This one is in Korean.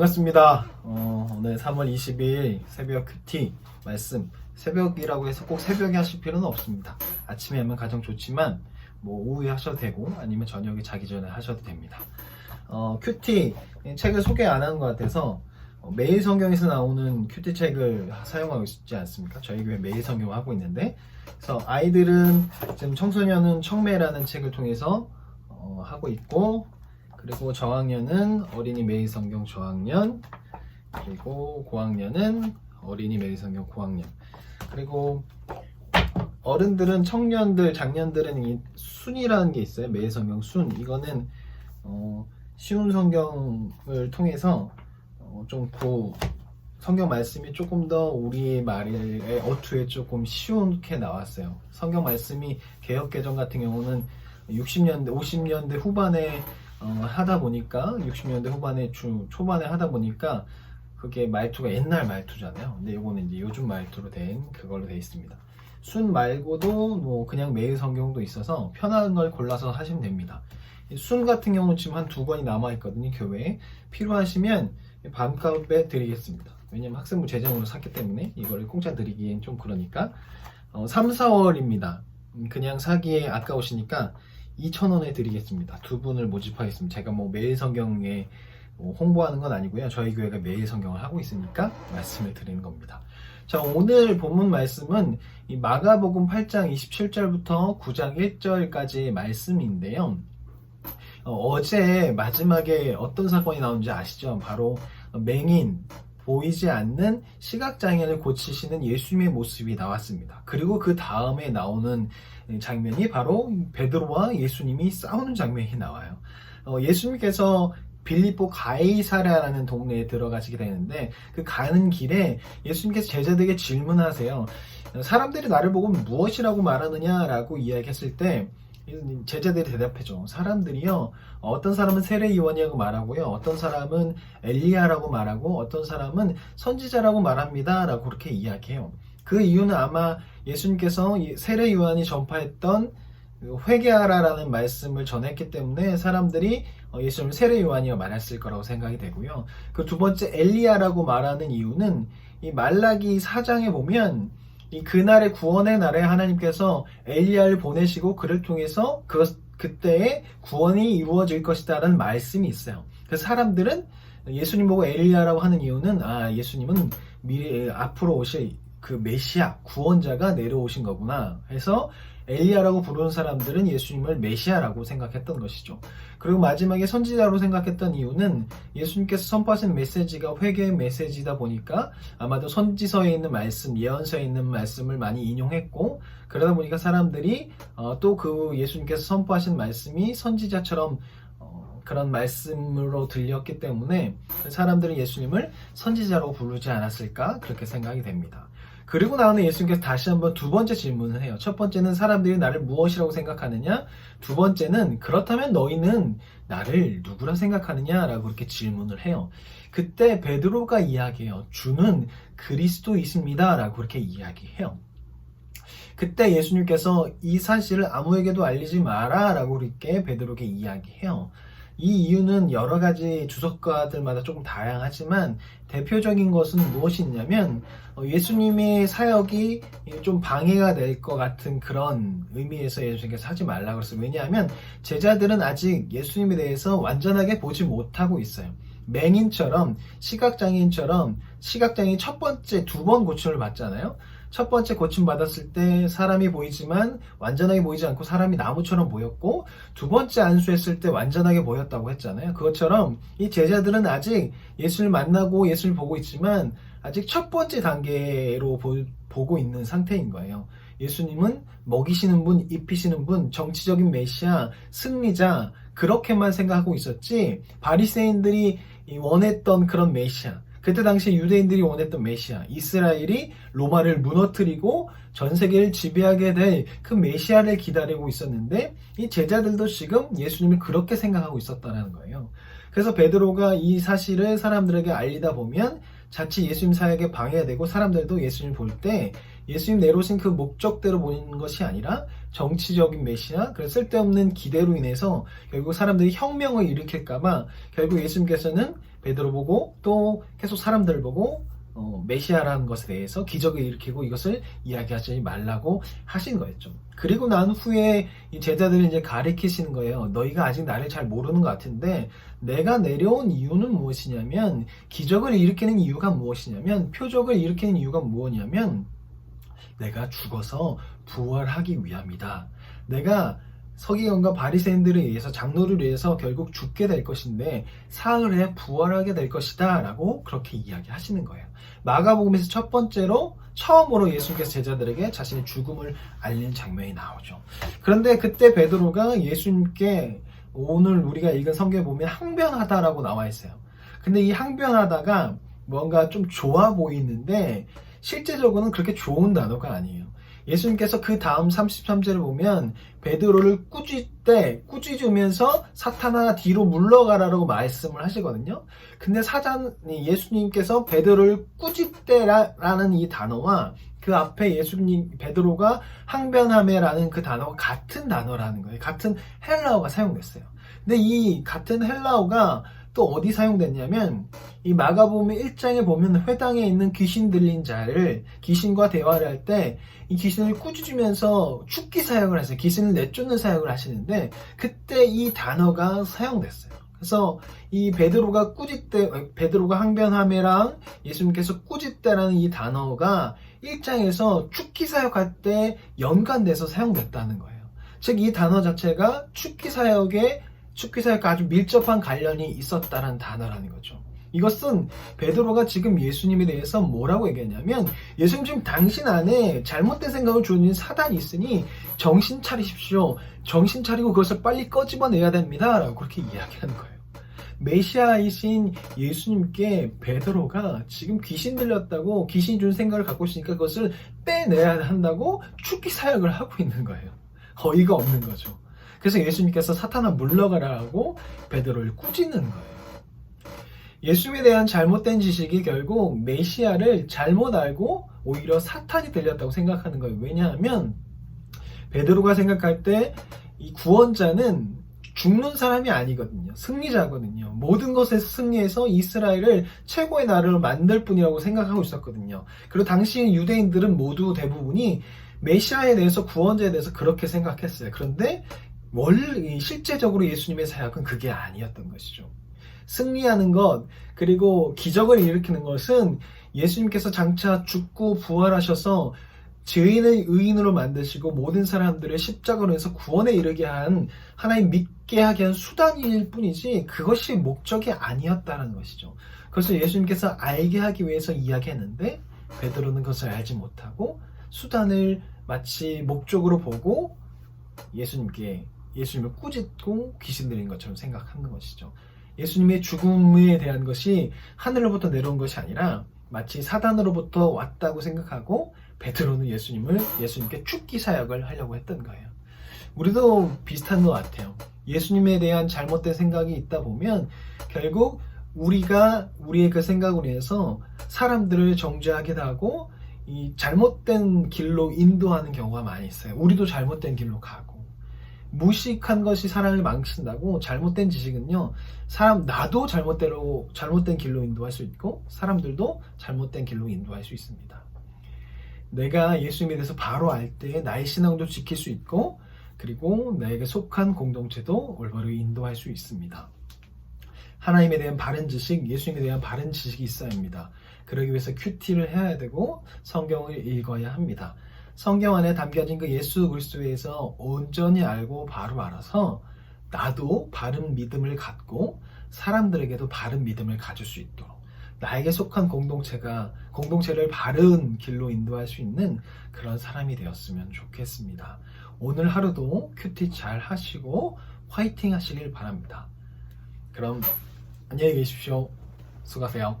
반갑습니다. 어, 오늘 3월 22일 새벽 큐티 말씀. 새벽이라고 해서 꼭 새벽에 하실 필요는 없습니다. 아침에 하면 가장 좋지만 뭐 오후에 하셔도 되고 아니면 저녁에 자기 전에 하셔도 됩니다. 어, 큐티 책을 소개 안 하는 것 같아서 어, 매일 성경에서 나오는 큐티 책을 사용하고 있지 않습니까? 저희 교회 매일 성경 하고 있는데 그래서 아이들은 지금 청소년은 청매라는 책을 통해서 어, 하고 있고 그리고 저학년은 어린이 매일 성경 저학년 그리고 고학년은 어린이 매일 성경 고학년. 그리고 어른들은 청년들 장년들은 이 순이라는 게 있어요. 매일 성경 순. 이거는 어, 쉬운 성경을 통해서 어, 좀그 성경 말씀이 조금 더 우리의 말의 어투에 조금 쉬운게 나왔어요. 성경 말씀이 개혁 개정 같은 경우는 60년대 50년대 후반에 어, 하다 보니까 60년대 후반에 주, 초반에 하다 보니까 그게 말투가 옛날 말투잖아요. 근데 이거는 이제 요즘 말투로 된 그걸로 돼 있습니다. 순 말고도 뭐 그냥 매일 성경도 있어서 편한 걸 골라서 하시면 됩니다. 이순 같은 경우는 지금 한 두 권이 남아 있거든요 교회에 필요하시면 반값에 드리겠습니다. 왜냐면 학생부 재정으로 샀기 때문에 이거를 공짜 드리기엔 좀 그러니까 어, 3, 4월입니다. 그냥 사기에 아까우시니까 2,000원에 드리겠습니다. 두 분을 모집하겠습니다. 제가 뭐 매일 성경에 뭐 홍보하는 건 아니고요. 저희 교회가 매일 성경을 하고 있으니까 말씀을 드리는 겁니다. 자, 오늘 본문 말씀은 이 마가복음 8장 27절부터 9장 1절까지 말씀인데요. 어, 제 마지막에 어떤 사건이 나온지 아시죠? 바로 맹인, 보이지 않는 시각장애를 고치시는 예수님의 모습이 나왔습니다. 그리고 그 다음에 나오는 장면이 바로 베드로와 예수님이 싸우는 장면이 나와요. 어, 예수님께서 빌립보 가이사라라는 동네에 들어가시게 되는데 그 가는 길에 예수님께서 제자들에게 질문하세요. 사람들이 나를 보고 무엇이라고 말하느냐라고 이야기했을 때 제자들이 대답해줘. 사람들이요, 어떤 사람은 세례요원이라고 말하고요, 어떤 사람은 엘리야라고 말하고, 어떤 사람은 선지자라고 말합니다. 라고 그렇게 이야기해요. 그 이유는 아마 예수님께서 세례요한이 전파했던 회개하라라는 말씀을 전했기 때문에 사람들이 예수님을 세례요한이라 말했을 거라고 생각이 되고요. 그 두 번째 엘리야라고 말하는 이유는 이 말라기 4장에 보면 이 그날의 구원의 날에 하나님께서 엘리야를 보내시고 그를 통해서 그 그때의 구원이 이루어질 것이다라는 말씀이 있어요. 그래서 사람들은 예수님 보고 엘리야라고 하는 이유는 아 예수님은 미래 앞으로 오실 그 메시아 구원자가 내려오신 거구나 해서 엘리야라고 부르는 사람들은 예수님을 메시아라고 생각했던 것이죠. 그리고 마지막에 선지자로 생각했던 이유는 예수님께서 선포하신 메시지가 회개의 메시지다 보니까 아마도 선지서에 있는 말씀, 예언서에 있는 말씀을 많이 인용했고 그러다 보니까 사람들이 어, 또그 예수님께서 선포하신 말씀이 선지자처럼 어, 그런 말씀으로 들렸기 때문에 사람들은 예수님을 선지자로 부르지 않았을까 그렇게 생각이 됩니다. 그리고 나오는 예수님께서 다시 한번 두 번째 질문을 해요. 첫 번째는 사람들이 나를 무엇이라고 생각하느냐? 두 번째는 그렇다면 너희는 나를 누구라 생각하느냐라고 이렇게 질문을 해요. 그때 베드로가 이야기해요. 주는 그리스도이십니다라고 그렇게 이야기해요. 그때 예수님께서 이 사실을 아무에게도 알리지 마라라고 이렇게 베드로에게 이야기해요. 이 이유는 여러 가지 주석가들마다 조금 다양하지만 대표적인 것은 무엇이 있냐면 어, 예수님의 사역이 좀 방해가 될 것 같은 그런 의미에서 예수님께서 하지 말라고 했어요. 왜냐하면 제자들은 아직 예수님에 대해서 완전하게 보지 못하고 있어요. 맹인처럼 시각장애인처럼 시각장애인 첫 번째 두 번 고침을 받잖아요. 첫 번째 고침 받았을 때 사람이 보이지만 완전하게 보이지 않고 사람이 나무처럼 보였고 두 번째 안수했을 때 완전하게 보였다고 했잖아요. 그것처럼 이 제자들은 아직 예수를 만나고 예수를 보고 있지만 아직 첫 번째 단계로 보, 고 있는 상태인 거예요. 예수님은 먹이시는 분, 입히시는 분, 정치적인 메시아, 승리자 그렇게만 생각하고 있었지 바리새인들이 원했던 그런 메시아 그때 당시 유대인들이 원했던 메시아, 이스라엘이 로마를 무너뜨리고 전 세계를 지배하게 될 그 메시아를 기다리고 있었는데 이 제자들도 지금 예수님을 그렇게 생각하고 있었다는 거예요. 그래서 베드로가 이 사실을 사람들에게 알리다 보면 자칫 예수님 사역에 방해가 되고 사람들도 예수님 볼 때 예수님 내려오신 그 목적대로 보는 것이 아니라 정치적인 메시아, 그 쓸데없는 기대로 인해서 결국 사람들이 혁명을 일으킬까봐 결국 예수님께서는 베드로 보고 또 계속 사람들 보고 어, 메시아라는 것에 대해서 기적을 일으키고 이것을 이야기하지 말라고 하신 거였죠. 그리고 난 후에 이 제자들이 이제 가리키시는 거예요. 너희가 아직 나를 잘 모르는 것 같은데 내가 내려온 이유는 무엇이냐면 기적을 일으키는 이유가 무엇이냐면 표적을 일으키는 이유가 무엇이냐면 내가 죽어서 부활하기 위함이다. 내가 서기관과 바리새인들에 의해서 장로를 위해서 결국 죽게 될 것인데 사흘에 부활하게 될 것이다라고 그렇게 이야기하시는 거예요. 마가복음에서 첫 번째로 처음으로 예수님께서 제자들에게 자신의 죽음을 알리는 장면이 나오죠. 그런데 그때 베드로가 예수님께 오늘 우리가 읽은 성경에 보면 항변하다라고 나와 있어요. 근데 이 항변하다가 뭔가 좀 좋아 보이는데 실제적으로는 그렇게 좋은 단어가 아니에요. 예수님께서 그 다음 33절을 보면 베드로를 꾸짖 때 꾸짖으면서 사탄아 뒤로 물러가라라고 말씀을 하시거든요. 근데 사장이 예수님께서 베드로를 꾸짖 때라는 이 단어와 그 앞에 예수님 베드로가 항변함에라는 그 단어가 같은 단어라는 거예요. 같은 헬라어가 사용됐어요. 근데 이 같은 헬라어가 또 어디 사용됐냐면 이 마가복음 1장에 보면 회당에 있는 귀신 들린 자를 귀신과 대화를 할 때 이 귀신을 꾸짖으면서 축기 사역을 하세요. 귀신을 내쫓는 사역을 하시는데 그때 이 단어가 사용됐어요. 그래서 이 베드로가 꾸짖때 베드로가 항변함에랑 예수님께서 꾸짖때라는 이 단어가 1장에서 축기 사역할 때 연관돼서 사용됐다는 거예요. 즉 이 단어 자체가 축기 사역에 축기 사역과 아주 밀접한 관련이 있었다는 단어라는 거죠. 이것은 베드로가 지금 예수님에 대해서 뭐라고 얘기했냐면 예수님 지금 당신 안에 잘못된 생각을 주는 사단이 있으니 정신 차리십시오. 정신 차리고 그것을 빨리 꺼집어내야 됩니다. 라고 그렇게 이야기하는 거예요. 메시아이신 예수님께 베드로가 지금 귀신 들렸다고 귀신 준 생각을 갖고 있으니까 그것을 빼내야 한다고 축기 사역을 하고 있는 거예요. 어이가 없는 거죠. 그래서 예수님께서 사탄아 물러가라고 베드로를 꾸짖는 거예요. 예수님에 대한 잘못된 지식이 결국 메시아를 잘못 알고 오히려 사탄이 들렸다고 생각하는 거예요. 왜냐하면 베드로가 생각할 때 이 구원자는 죽는 사람이 아니거든요. 승리자거든요. 모든 것에서 승리해서 이스라엘을 최고의 나라로 만들 뿐이라고 생각하고 있었거든요. 그리고 당시 유대인들은 모두 대부분이 메시아에 대해서 구원자에 대해서 그렇게 생각했어요. 그런데 원래 실제적으로 예수님의 사역은 그게 아니었던 것이죠. 승리하는 것 그리고 기적을 일으키는 것은 예수님께서 장차 죽고 부활하셔서 죄인을 의인으로 만드시고 모든 사람들을 십자가로 해서 구원에 이르게 한 하나님 믿게 하게 한 수단일 뿐이지 그것이 목적이 아니었다는 것이죠. 그래서 예수님께서 알게 하기 위해서 이야기했는데 베드로는 그것을 알지 못하고 수단을 마치 목적으로 보고 예수님께 예수님을 꾸짖고 귀신 들린 것처럼 생각하는 것이죠. 예수님의 죽음에 대한 것이 하늘로부터 내려온 것이 아니라 마치 사단으로부터 왔다고 생각하고 베드로는 예수님을 예수님께 죽기 사역을 하려고 했던 거예요. 우리도 비슷한 것 같아요. 예수님에 대한 잘못된 생각이 있다 보면 결국 우리가 우리의 그 생각으로 인해서 사람들을 정죄하기도 하고 이 잘못된 길로 인도하는 경우가 많이 있어요. 우리도 잘못된 길로 가고 무식한 것이 사람을 망친다고 잘못된 지식은요 사람 나도 잘못대로 잘못된 길로 인도할 수 있고 사람들도 잘못된 길로 인도할 수 있습니다. 내가 예수님에 대해서 바로 알 때 나의 신앙도 지킬 수 있고 그리고 나에게 속한 공동체도 올바로 인도할 수 있습니다. 하나님에 대한 바른 지식, 예수님에 대한 바른 지식이 있어야 합니다. 그러기 위해서 큐티를 해야 되고 성경을 읽어야 합니다. 성경 안에 담겨진 그 예수 그리스도에서 온전히 알고 바로 알아서 나도 바른 믿음을 갖고 사람들에게도 바른 믿음을 가질 수 있도록 나에게 속한 공동체가 공동체를 바른 길로 인도할 수 있는 그런 사람이 되었으면 좋겠습니다. 오늘 하루도 큐티 잘 하시고 화이팅 하시길 바랍니다. 그럼 안녕히 계십시오. 수고하세요.